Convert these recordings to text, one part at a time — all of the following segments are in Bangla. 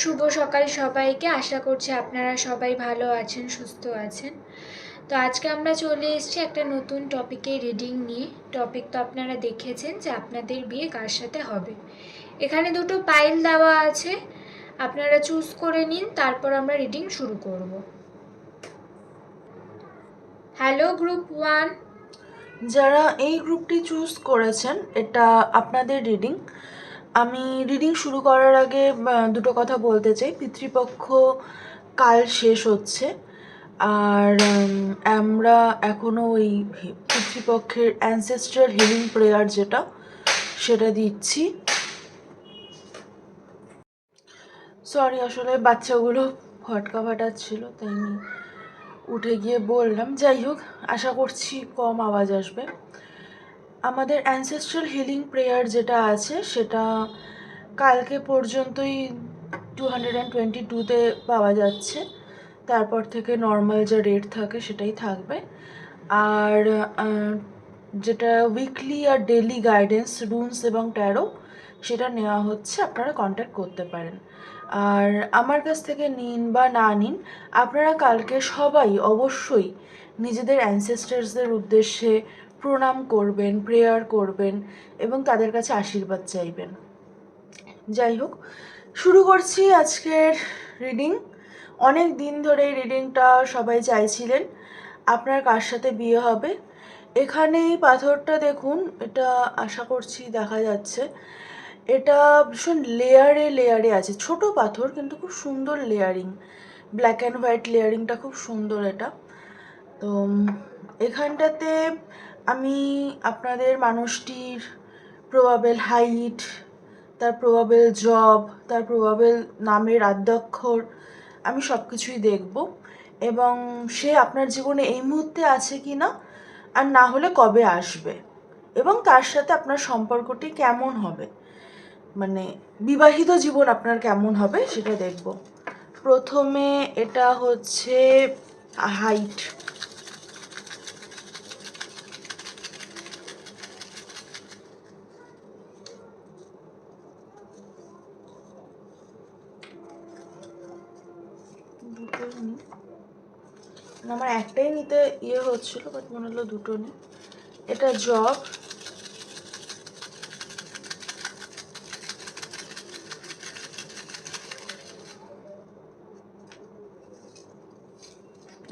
শুভ সকাল সবাইকে। আশা করছি আপনারা সবাই ভালো আছেন, সুস্থ আছেন। তো আজকে আমরা চলে এসেছি একটা নতুন টপিকে রিডিং নিয়ে। টপিক তো আপনারা দেখেছেন যে আপনাদের বিয়ে কার সাথে হবে। এখানে দুটো পাইল দেওয়া আছে। আপনারা চুজ করে নিন, তারপর আমরা রিডিং শুরু করব। হ্যালো গ্রুপ ওয়ান যারা এই গ্রুপটি চুজ করেছেন, এটা আপনাদের রিডিং আমি রিডিং শুরু করার আগে দুটো কথা বলতে চাই। পিতৃপক্ষ কাল শেষ হচ্ছে। আর আমরা এখনও ওই পিতৃপক্ষের অ্যানসেস্ট্রাল হিলিং প্রেয়ার যেটা, সেটা দিচ্ছি। সরি আসলে বাচ্চাগুলো ফটকা ফাটাচ্ছিল, তাই আমি উঠে গিয়ে বললাম। যাই হোক, আশা করছি কম আওয়াজ আসবে। আমাদের অ্যানসেস্ট্রাল হিলিং প্রেয়ার যেটা আছে, সেটা কালকে পর্যন্তই টু হান্ড্রেড অ্যান্ড টোয়েন্টি টুতে পাওয়া যাচ্ছে। তারপর থেকে নর্মাল যা রেট থাকে সেটাই থাকবে। আর যেটা উইকলি আর ডেলি গাইডেন্স রুনস এবং ট্যারো সেটা নেওয়া হচ্ছে, আপনারা কন্ট্যাক্ট করতে পারেন। আর আমার কাছ থেকে নিন বা না নিন, আপনারা কালকে সবাই অবশ্যই নিজেদের অ্যানসেস্টার্সদের উদ্দেশ্যে প্রণাম করবেন প্রেয়ার করবেন এবং তাদের কাছে আশীর্বাদ চাইবেন। যাই হোক, শুরু করছি আজকের রিডিং অনেক দিন ধরে রিডিংটা সবাই চাইছিলেন, আপনার কার সাথে বিয়ে হবে? এখানে এই পাথরটা দেখুন, এটা আশা করছি দেখা যাচ্ছে। এটা ভীষণ লেয়ারে লেয়ারে আছে, ছোট পাথর কিন্তু খুব সুন্দর লেয়ারিং ব্ল্যাক অ্যান্ড হোয়াইট লেয়ারিংটা খুব সুন্দর এটা। তো এখানটাতে আমি আপনাদের মানুষটির প্রবাবেল হাইট, তার প্রবাবেল জব তার প্রবাবেল নামের আদ্যাক্ষর আমি সব কিছুই দেখব। এবং সে আপনার জীবনে এই মুহূর্তে আছে কি না আর না হলে কবে আসবে? এবং তার সাথে আপনার সম্পর্কটি কেমন হবে? মানে বিবাহিত জীবন আপনার কেমন হবে সেটা দেখব। প্রথমে এটা হচ্ছে হাইট দুটোই নিই না, আমার একটাই নিতে ইয়ে হচ্ছিল বাট মনে হলো দুটো নিই এটা জব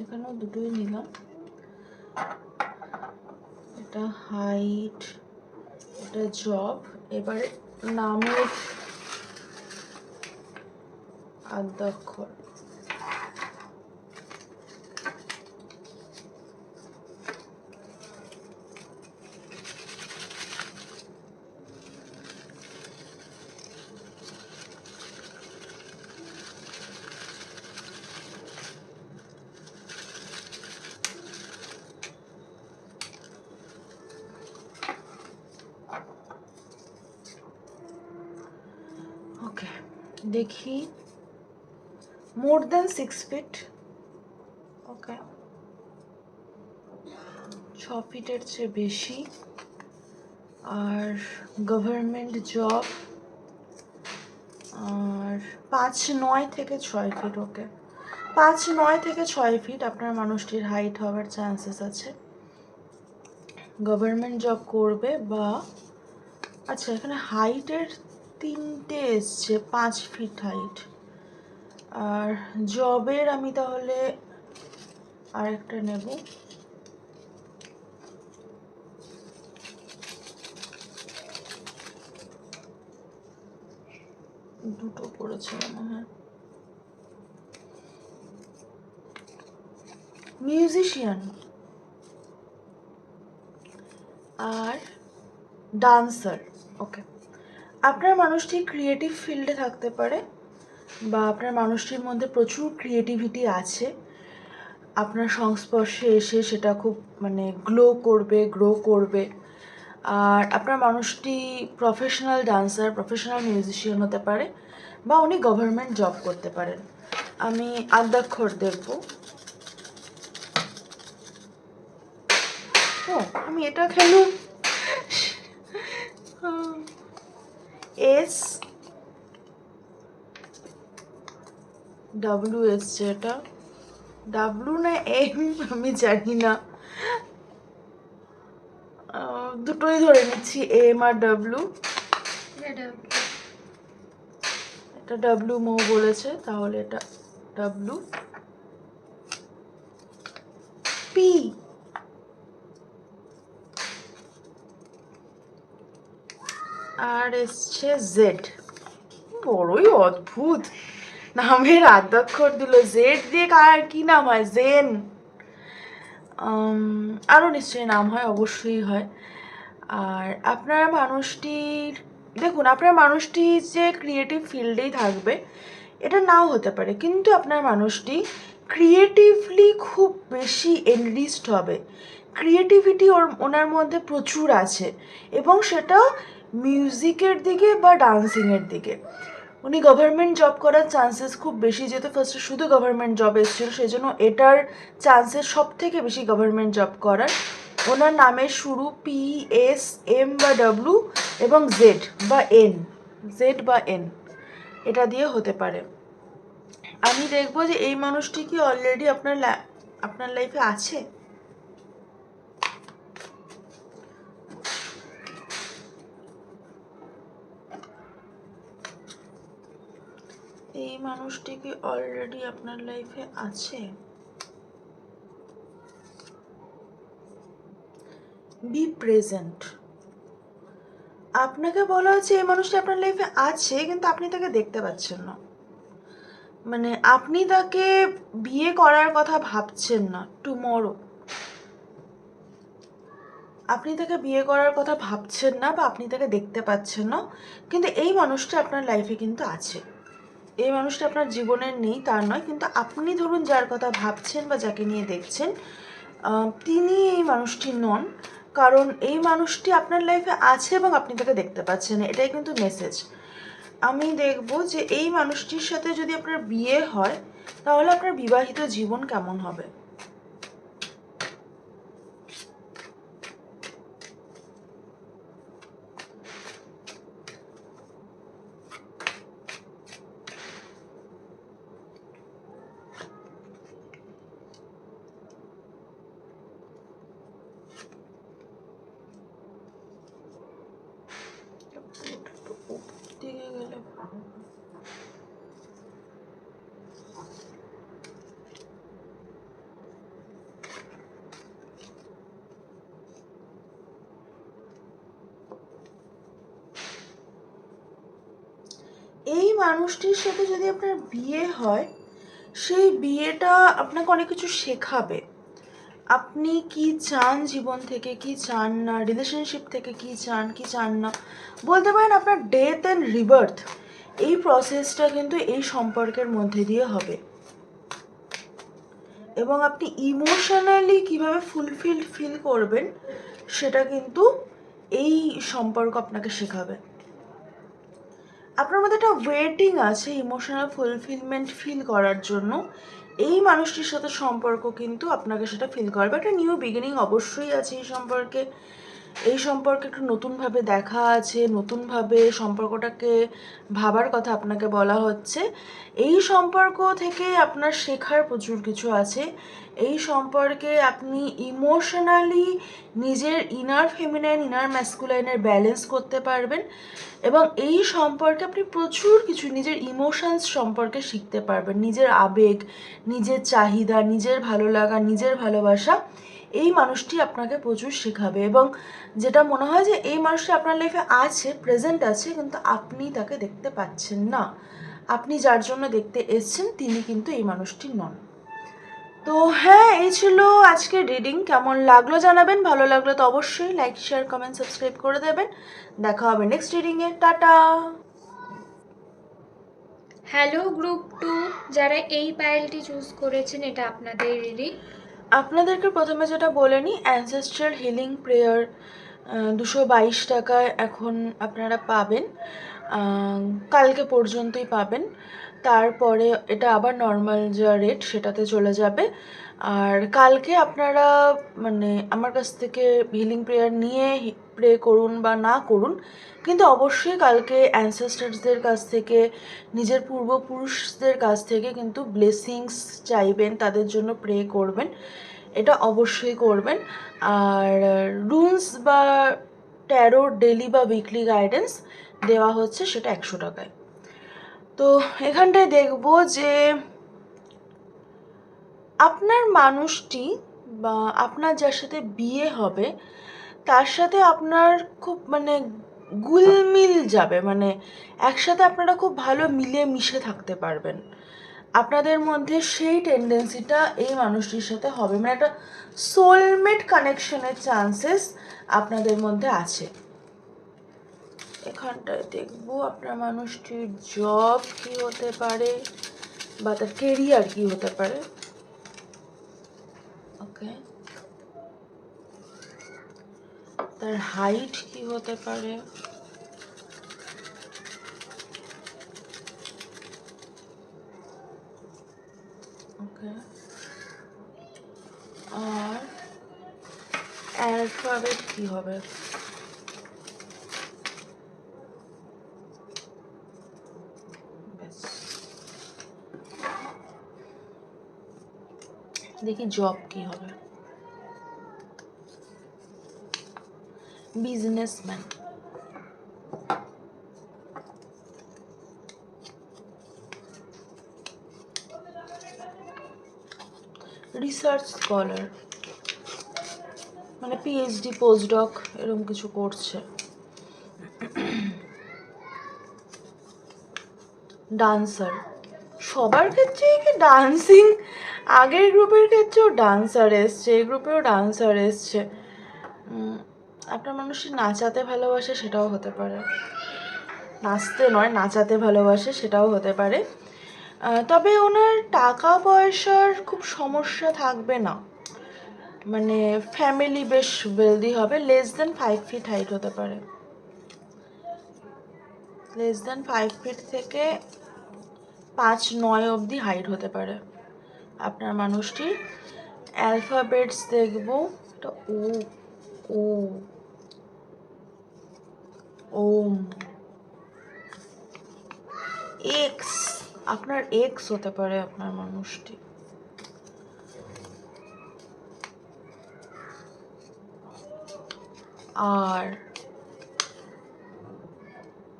এখানেও দুটোই নিলাম। এটা হাইট এটা জব এবারে নামের আদ্যাক্ষর ওকে দেখি। মোর দেন সিক্স ফিট ওকে ছ ফিটের চেয়ে বেশি। আর গভর্নমেন্ট জব আর পাঁচ নয় থেকে ছয় ফিট ওকে পাঁচ নয় থেকে ছয় ফিট আপনার মানুষটির হাইট হওয়ার চান্সেস আছে। গভর্নমেন্ট জব করবে বা আচ্ছা এখানে হাইটের তিনটে এসছে, পাঁচ ফিট হাইট আর জবের আমি তাহলে আরেকটা নেব। দুটো মনে হয়। মিউজিশিয়ান আর ডান্সার ওকে আপনার মানুষটি ক্রিয়েটিভ ফিল্ডে থাকতে পারে বা আপনার মানুষটির মধ্যে প্রচুর ক্রিয়েটিভিটি আছে। আপনার সংস্পর্শে এসে সেটা খুব মানে গ্লো করবে গ্রো করবে। আর আপনার মানুষটি প্রফেশনাল ডান্সার প্রফেশনাল মিউজিশিয়ান হতে পারে বা উনি গভর্নমেন্ট জব করতে পারেন। আমি আদ্যাক্ষর দেখব। আমি এটা খেলুম। এস ডাব্লু এসছে এটা ডাব্লু না এম আমি জানি না। দুটোই ধরে নিচ্ছি এম আর ডাব্লু এটা ডাব্লু মৌ বলেছে তাহলে এটা ডাব্লু পি আর এসছে জেড। বড়ই অদ্ভুত। নামের আদ্যাক্ষর দিল জেড দিয়ে কার কি নাম হয়? জেন। আরও নিশ্চয়ই নাম হয়, অবশ্যই হয়। আর আপনার মানুষটির, দেখুন, আপনার মানুষটি যে ক্রিয়েটিভ ফিল্ডেই থাকবে, এটা নাও হতে পারে। কিন্তু আপনার মানুষটি ক্রিয়েটিভলি খুব বেশি এনরিচড হবে। ক্রিয়েটিভিটি ওর, ওনার মধ্যে প্রচুর আছে। এবং সেটা মিউজিকের দিকে বা ডান্সিংয়ের দিকে। উনি গভর্নমেন্ট জব করার চান্সেস খুব বেশি, যেহেতু ফার্স্টে শুধু গভর্নমেন্ট জব এসেছিল সেই জন্য এটার চান্সেস সব থেকে বেশি গভর্নমেন্ট জব করার। ওনার নামের শুরু পি এস এম বা ডাব্লু এবং জেড বা এন জেড বা এন এটা দিয়ে হতে পারে। আমি দেখব যে এই মানুষটি কি অলরেডি আপনার আপনার লাইফে আছে এই মানুষটি কি অলরেডি আপনার লাইফে আছে? বি প্রেজেন্ট আপনাকে বলা হচ্ছে এই মানুষটি আপনার লাইফে আছে, কিন্তু আপনি তাকে দেখতে পাচ্ছেন না। মানে আপনি তাকে বিয়ে করার কথা ভাবছেন না টুমরো আপনি তাকে বিয়ে করার কথা ভাবছেন না বা আপনি তাকে দেখতে পাচ্ছেন না, কিন্তু এই মানুষটা আপনার লাইফে কিন্তু আছে। এই মানুষটা আপনার জীবনের নেই তার নয়, কিন্তু আপনি ধরুন যার কথা ভাবছেন বা যাকে নিয়ে দেখছেন তিনি এই মানুষটি নন। কারণ এই মানুষটি আপনার লাইফে আছে এবং আপনি তাকে দেখতে পাচ্ছেন, এটাই কিন্তু মেসেজ আমি দেখব যে এই মানুষটির সাথে যদি আপনার বিয়ে হয়, তাহলে আপনার বিবাহিত জীবন কেমন হবে? মানুষটির সাথে যদি আপনার বিয়ে হয়, সেই বিয়েটা আপনাকে অনেক কিছু শেখাবে। আপনি কি চান জীবন থেকে, কি চান না রিলেশনশিপ থেকে কি চান কি চান না? বলতে পারেন আপনার ডেথ অ্যান্ড রিবার্থ এই প্রসেসটা কিন্তু এই সম্পর্কের মধ্যে দিয়ে হবে। এবং আপনি ইমোশনালি কীভাবে ফুলফিল ফিল করবেন, সেটা কিন্তু এই সম্পর্ক আপনাকে শেখাবে। আপনার মধ্যে একটা ওয়েটিং আছে ইমোশনাল ফুলফিলমেন্ট ফিল করার জন্য। এই মানুষটির সাথে সম্পর্ক কিন্তু আপনাকে সেটা ফিল করবে। একটা নিউ বিগিনিং অবশ্যই আছে এই সম্পর্কে। এই সম্পর্কে একটু নতুনভাবে দেখা আছে, নতুনভাবে সম্পর্কটাকে ভাবার কথা আপনাকে বলা হচ্ছে। এই সম্পর্ক থেকে আপনার শেখার প্রচুর কিছু আছে। এই সম্পর্কে আপনি ইমোশনালি নিজের ইনার ফেমিনাইন ইনার ম্যাসকুলাইনের ব্যালেন্স করতে পারবেন এবং এই সম্পর্কে আপনি প্রচুর কিছু নিজের ইমোশনস সম্পর্কে শিখতে পারবেন। নিজের আবেগ, নিজের চাহিদা, নিজের ভালো লাগা, নিজের ভালোবাসা। এই মানুষটি আপনাকে প্রচুর শেখাবে এবং যেটা মনে হয় যে এই মানুষটি আপনার লাইফে আছে প্রেজেন্ট আছে, কিন্তু আপনি তাকে দেখতে পাচ্ছেন না। আপনি যার জন্য দেখতে এসছেন, তিনি কিন্তু এই মানুষটি নন। তো হ্যাঁ এই ছিল আজকের রিডিং কেমন লাগল জানাবেন, ভালো লাগল তো অবশ্যই লাইক শেয়ার কমেন্ট সাবস্ক্রাইব করে দেবেন। দেখা হবে নেক্সট রিডিংয়ে টাটা! হ্যালো গ্রুপ টু যারা এই পাইলটি চুজ করেছেন, এটা আপনাদের রিডিং আপনাদেরকে প্রথমে যেটা বলে নিই অ্যানসেস্ট্রাল হিলিং প্রেয়ার দুশো বাইশ টাকায় এখন আপনারা পাবেন। কালকে পর্যন্তই পাবেন। তারপরে এটা আবার নর্মাল যা রেট সেটাতে চলে যাবে। আর কালকে আপনারা মানে আমার কাছ থেকে হিলিং প্রেয়ার নিয়ে প্রে করুন বা না করুন, কিন্তু অবশ্যই কালকে অ্যানসেস্টার্সদের কাছ থেকে, নিজের পূর্বপুরুষদের কাছ থেকে কিন্তু ব্লেসিংস চাইবেন, তাদের জন্য প্রে করবেন, এটা অবশ্যই করবেন। আর রুলস বা ট্যারো ডেলি বা উইকলি গাইডেন্স দেওয়া হচ্ছে সেটা একশো টাকায়। তো এখানটায় দেখব যে আপনার মানুষটি বা আপনার যার সাথে বিয়ে হবে, তার সাথে আপনার খুব মানে গুলমিল যাবে মানে একসাথে আপনারা খুব ভালো মিলে মিশে থাকতে পারবেন। আপনাদের মধ্যে সেই টেন্ডেন্সিটা এই মানুষটির সাথে হবে মানে একটা সোলমেট কানেকশনের চান্সেস আপনাদের মধ্যে আছে। এখানটায় দেখব আপনার মানুষটির জব কি হতে পারে বা তার কেরিয়ার কি হতে পারে। ওকে। তার হাইট কি হতে পারে? ওকে। আর অ্যালফাবেট কি হবে? দেখি জব কি হবে। বিজনেসম্যান রিসার্চ স্কলার মানে পিএইচডি পোস্টডক এরকম কিছু করছে। ডান্সার সবার ক্ষেত্রেই কি ডান্সিং আগের গ্রুপের ক্ষেত্রেও ডান্সার এসছে, এই গ্রুপেও ডান্সার এসছে। আপনার মানুষটি নাচাতে ভালোবাসে সেটাও হতে পারে। নাচতে নয়, নাচাতে ভালোবাসে সেটাও হতে পারে। তবে ওনার টাকা পয়সার খুব সমস্যা থাকবে না। মানে ফ্যামিলি বেশ ওয়েলদি হবে less than five feet height হতে পারে। লেস দেন ফাইভ ফিট থেকে পাঁচ, নয় অবধি হাইট হতে পারে। আপনার মানুষটির অ্যালফাবেটস দেখব। এটা ও ও, ওম। এক্স আপনার এক্স হতে পারে আপনার মানুষটি। আর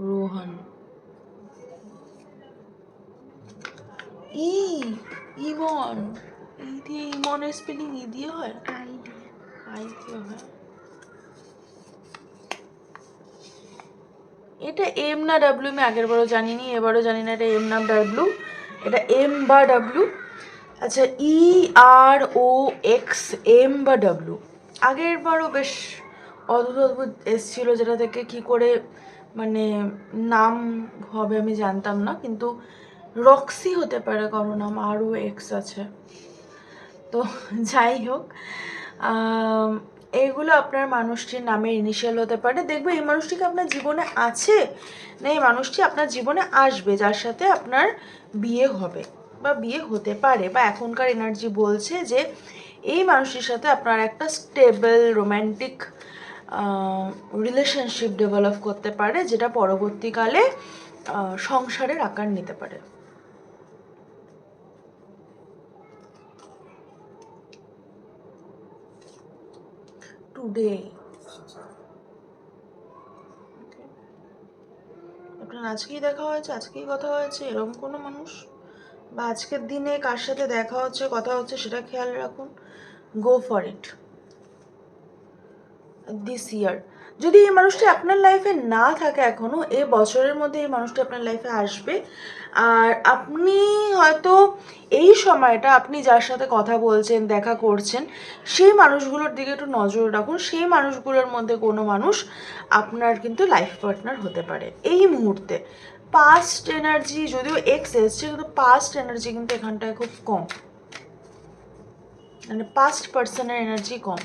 রোহন। ই ইমন ই দিয়ে ইমনের স্পেলিং ই দিয়ে হয়? আই দিয়ে হয়। এটা এম না ডাব্লিউ আমি আগের বারও জানিনি, এবারও জানি না এটা এম না ডাব্লিউ এটা এম বা ডাব্লিউ আচ্ছা E R O X M বা ডাব্লিউ আগের বারও বেশ অদ্ভুত অদ্ভুত এসছিল যেটা থেকে কি করে মানে নাম হবে আমি জানতাম না, কিন্তু রক্সি হতে পারে কোনো নাম আরও এক্স আছে। তো যাই হোক এইগুলো আপনার মানুষটির নামের ইনিশিয়াল হতে পারে। দেখবে এই মানুষটি কি আপনার জীবনে আছে? না, এই মানুষটি আপনার জীবনে আসবে, যার সাথে আপনার বিয়ে হবে বা বিয়ে হতে পারে বা এখনকার এনার্জি বলছে যে এই মানুষটির সাথে আপনার একটা স্টেবল রোম্যান্টিক রিলেশনশিপ ডেভেলপ করতে পারে, যেটা পরবর্তীকালে সংসারের আকার নিতে পারে। টুডে আপনার আজকেই দেখা হয়েছে? আজকেই কথা হয়েছে? এরকম কোনো মানুষ? বা আজকের দিনে কার সাথে দেখা হচ্ছে, কথা হচ্ছে, সেটা খেয়াল রাখুন। গো ফর ইট দিস ইয়ার যদি এই মানুষটি আপনার লাইফে না থাকে এখনও এ বছরের মধ্যে এই মানুষটি আপনার লাইফে আসবে। আর আপনি হয়তো এই সময়টা আপনি যার সাথে কথা বলছেন, দেখা করছেন, সেই মানুষগুলোর দিকে একটু নজর রাখুন। সেই মানুষগুলোর মধ্যে কোনো মানুষ আপনার কিন্তু লাইফ পার্টনার হতে পারে। এই মুহূর্তে পাস্ট এনার্জি যদিও এক্স এসছে, কিন্তু পাস্ট এনার্জি কিন্তু এখানটায় খুব কম। মানে পাস্ট পার্সনের এনার্জি কম।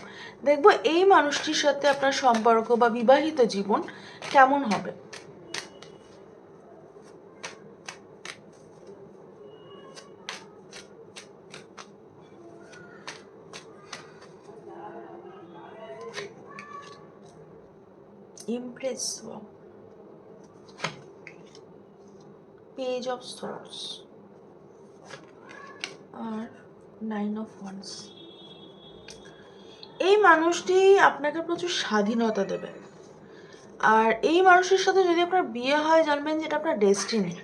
দেখব এই মানুষটির সাথে আপনার সম্পর্ক বা বিবাহিত জীবন কেমন হবে? ইমপ্রেস পেজ অফ সোর্স আর নাইন অফ ওয়ান্স এই মানুষটি আপনাকে প্রচুর স্বাধীনতা দেবে। আর এই মানুষের সাথে যদি আপনার বিয়ে হয়, জানবেন যে এটা আপনার ডেস্টিনি।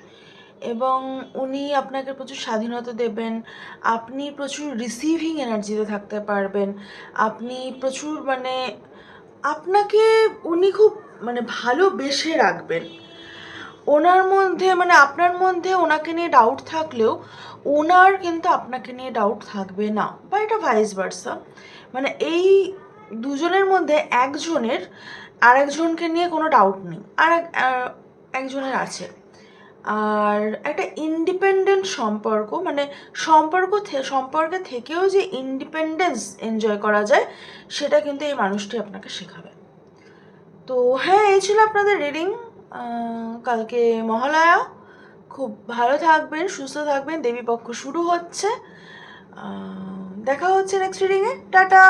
এবং উনি আপনাকে প্রচুর স্বাধীনতা দেবেন, আপনি প্রচুর রিসিভিং এনার্জিতে থাকতে পারবেন, আপনি প্রচুর মানে আপনাকে উনি খুব মানে ভালোবেসে রাখবেন। ওনার মধ্যে মানে আপনার মধ্যে ওনাকে নিয়ে ডাউট থাকলেও ওনার কিন্তু আপনাকে নিয়ে ডাউট থাকবে না, বা এটা ভাইস ভার্সা মানে এই দুজনের মধ্যে একজনের আর একজনকে নিয়ে কোনো ডাউট নেই, আর এক- একজনের আছে। আর একটা ইন্ডিপেন্ডেন্ট সম্পর্ক মানে সম্পর্ক সম্পর্কে থেকেও যে ইন্ডিপেন্ডেন্স এনজয় করা যায়, সেটা কিন্তু এই মানুষটি আপনাকে শেখাবে। তো হ্যাঁ এই ছিল আপনাদের রিডিং কালকে মহালয়া। খুব ভালো থাকবেন সুস্থ থাকবেন। দেবী পক্ষ শুরু হচ্ছে। দেখা হচ্ছে নেক্সট রিডিংয়ে টাটা!